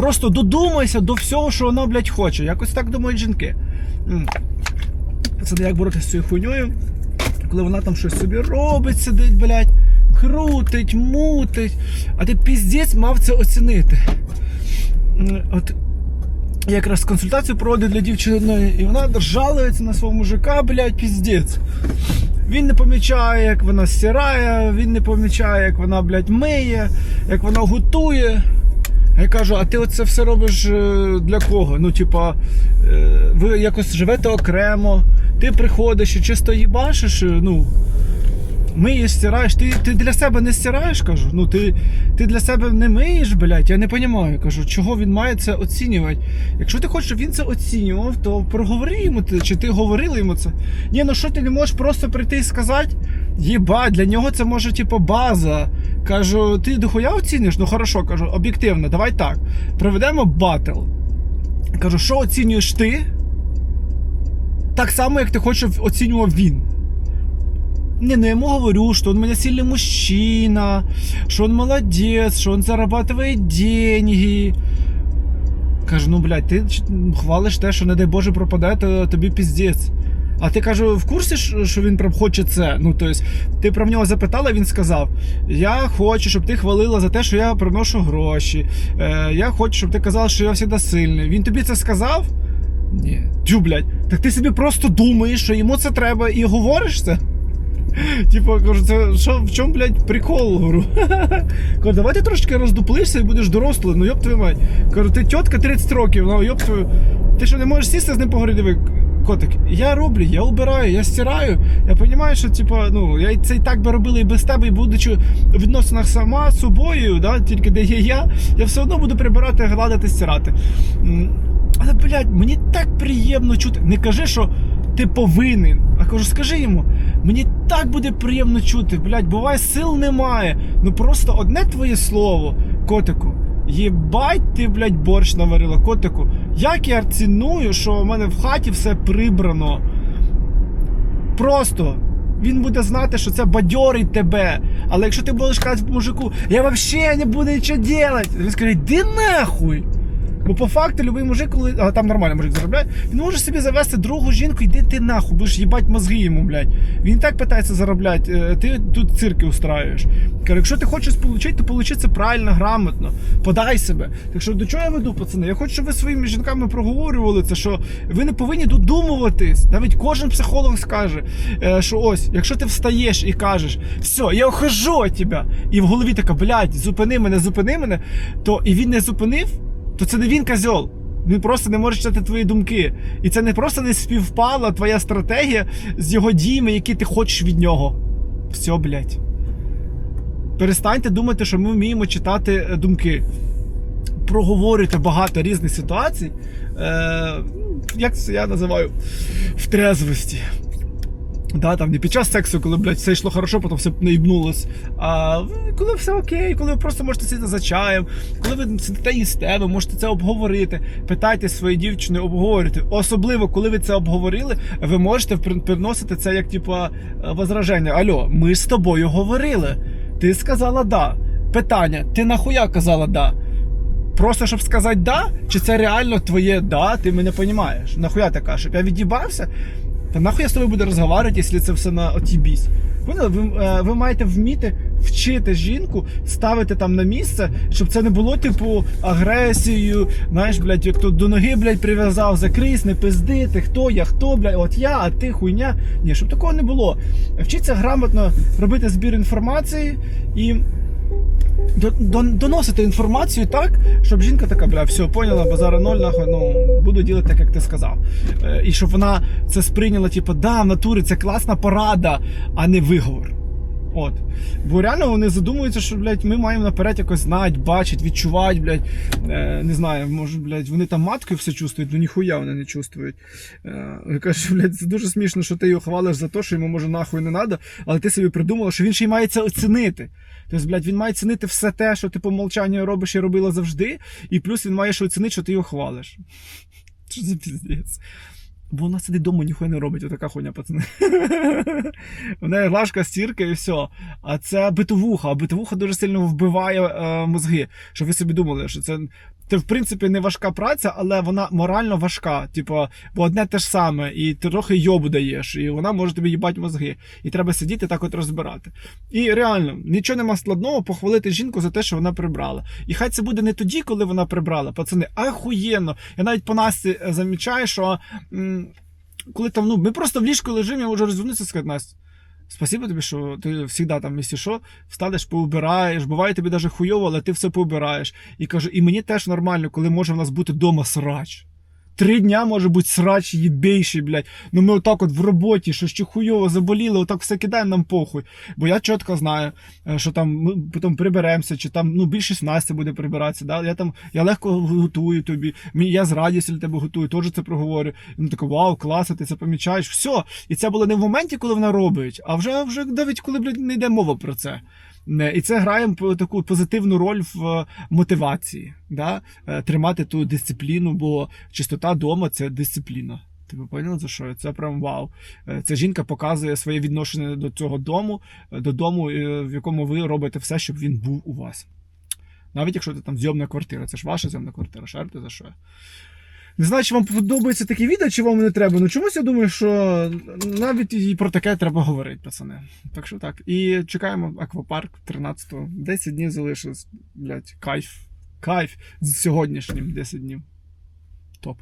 Просто додумайся до всього, що вона, блядь, хоче. Якось так думають жінки. Це як боротися з цією хуйньою, коли вона там щось собі робить, сидить, блядь, крутить, мутить. А ти піздець мав це оцінити. От я якраз консультацію проводив для дівчини, і вона жалується на свого мужика, блядь, піздець. Він не помічає, як вона стирає, він не помічає, як вона, блядь, миє, як вона готує. Я кажу, а ти оце все робиш е, для кого? Ну, типа, е, ви якось живете окремо, ти приходиш і чисто їбашиш, е, ну. Миєш, стираєш, ти, ти для себе не стираєш, кажу. Ну ти, ти для себе не миєш, блядь, я не розумію. Кажу, чого він має це оцінювати. Якщо ти хочеш, щоб він це оцінював, то проговори йому це, чи ти говорила йому це. Ні, ну що ти не можеш просто прийти і сказати? Єба, для нього це може, типу, база. Кажу, ти дохуя оцінюєш? Ну хорошо, кажу, об'єктивно, давай так. Проведемо батл. Кажу, що оцінюєш ти? Так само, як ти хочеш, оцінював він. Не, ну я ему говорю, что он у меня сильный мужчина, что он молодец, что он зарабатывает деньги. Кажу, ну блядь, ти хвалиш те, що не дай Боже пропаде, то тобі піздець. А ти кажу, в курсі, що він прям хоче це? Ну, тобто, ти про нього запитала, він сказав: Я хочу, щоб ти хвалила за те, що я приношу гроші. Е, я хочу, щоб ти казала, що я завжди сильний. Він тобі це сказав? Ні. Тю, блядь, так ти собі просто думаєш, що йому це треба і говориш це? Типу, кажу, це що, в чому, блядь, прикол, говорю. Кажу, давай ти трошки роздуплишся і будеш дорослий, ну йоб твою мать. Кажу, ти тітка 30 років, ну йоб твою. Ти що не можеш сісти з ним поговорити? Котик, я роблю, я убираю, я стираю. Я розумію, що типу, ну, я це і так би робила і без тебе, і будучи у відносинах сама з собою, да, тільки де є я, я все одно буду прибирати, гладити, стирати. Але, блядь, мені так приємно чути. Не кажи, що ти повинен. А кажу, скажи йому, мені так буде приємно чути, блядь, буває, сил немає. Ну просто одне твоє слово, котику. Єбать ти, блядь, борщ наварила, котику. Як я ціную, що в мене в хаті все прибрано. Просто він буде знати, що це бадьорить тебе. Але якщо ти будеш казати мужику, я взагалі не буду нічого робити, він скаже, йди нахуй. Бо по факту любий мужик, коли. А там нормально мужик заробляє, він може собі завести другу жінку, йди ти нахуй, будеш їбать мозги йому, блядь. Він і так питається заробляти, е, ти тут цирки устраюєш. Каже, якщо ти хочеш отримати, то получи це правильно, грамотно. Подай себе. Так що до чого я веду, пацани? Я хочу, щоб ви своїми жінками проговорювали це, що ви не повинні додумуватись. Навіть кожен психолог скаже, е, що ось, якщо ти встаєш і кажеш, все, я ухожу тебе, і в голові така, блядь, зупини мене, зупини мене, то і він не зупинив то це не він козьол. Він просто не може читати твої думки. І це не просто не співпала твоя стратегія з його діями, які ти хочеш від нього. Все, блядь. Перестаньте думати, що ми вміємо читати е, думки. Проговорюйте багато різних ситуацій. Е, як це я називаю? В трезвості. Да, там не під час сексу, коли, блядь, все йшло хорошо, потім все наїбнулось. А коли все окей, коли ви просто можете сидіти за чаєм, коли ви сидите їсте, ви можете це обговорити. Питайте своєї дівчини, обговорюйте. Особливо, коли ви це обговорили, ви можете приносити це як типа возраження. Альо, ми з тобою говорили. Ти сказала да. Питання: ти нахуя казала да? Просто щоб сказати да, чи це реально твоє да, ти мене розумієш. Нахуя кажеш, щоб я від'їбався? Та нахуй я з тобою буду розмовляти, якщо це все на отібісь. Поняли? Ви, е, ви маєте вміти вчити жінку, ставити там на місце, щоб це не було, типу, агресією, знаєш, блядь, як то до ноги, блядь, прив'язав, закрись, не пизди, ти хто, я хто, блядь, от я, а ти хуйня. Ні, щоб такого не було. Вчіться грамотно робити збір інформації і доносити інформацію так, щоб жінка така, бля, все, поняла, базара ноль, нахуй, ну, буду ділити так, як ти сказав. Е, і щоб вона це сприйняла, типу, да, в натурі це класна порада, а не виговор. От. Бо реально вони задумуються, що, блядь, ми маємо наперед якось знати, бачити, відчувати, блядь. Е, не знаю, може, блядь, вони там маткою все чувствують, ну ніхуя вони не чувствують. Е, кажу, блядь, це дуже смішно, що ти його хвалиш за те, що йому може нахуй не треба, але ти собі придумала, що він ще й має це оцінити. Тобто, блядь, він має цінити все те, що ти по мовчанню робиш і робила завжди, і плюс він має ще оцінити, що ти його хвалиш. Що за піздець? Бо вона сидить вдома, ніхуя не робить, отака хуйня, пацани. В неї глажка, стірка і все. А це битовуха, а битовуха дуже сильно вбиває е, мозги. Щоб ви собі думали, що це. Це, в принципі, не важка праця, але вона морально важка. Типу, бо одне те ж саме, і ти трохи йобу даєш, і вона може тобі їбати мозги. І треба сидіти так от розбирати. І реально, нічого нема складного похвалити жінку за те, що вона прибрала. І хай це буде не тоді, коли вона прибрала, пацани, ахуєнно. Я навіть по Насті е, замічаю, що коли там, ну, ми просто в ліжку лежимо, я можу розвернутися і сказати, Настя, Спасибо тобі, що ти завжди там, якщо що, встанеш, поубираєш. Буває тобі навіть хуйово, але ти все поубираєш. І кажу, і мені теж нормально, коли може в нас бути дома срач. Три дня може бути срач їбейший, блядь. Ну ми отак от в роботі, що ще хуйово заболіли, отак все кидаємо нам похуй. Бо я чітко знаю, е, що там ми потім приберемося, чи там ну більшість Настя буде прибиратися. Да? Я там я легко готую тобі. Я з радістю для тебе готую, теж це проговорю. Ну таке, вау, класно, ти це помічаєш. Все. І це було не в моменті, коли вона робить, а вже вже навіть коли блядь, не йде мова про це. Не, І це грає таку позитивну роль в е, мотивації, да? Е, тримати ту дисципліну, бо чистота дома це дисципліна. Ти ви поняли за що? Це прям вау. Е, Ця жінка показує своє відношення до цього дому, е, до дому, е, в якому ви робите все, щоб він був у вас. Навіть якщо це там зйомна квартира, це ж ваша зйомна квартира, шарите за що. Не знаю, чи вам подобається таке відео, чи вам не треба. Ну чомусь я думаю, що навіть і про таке треба говорити, пацани. Так що так. І чекаємо аквапарк 13-го. 10 днів залишилось. Блять, кайф. Кайф з сьогоднішнім 10 днів. Топ.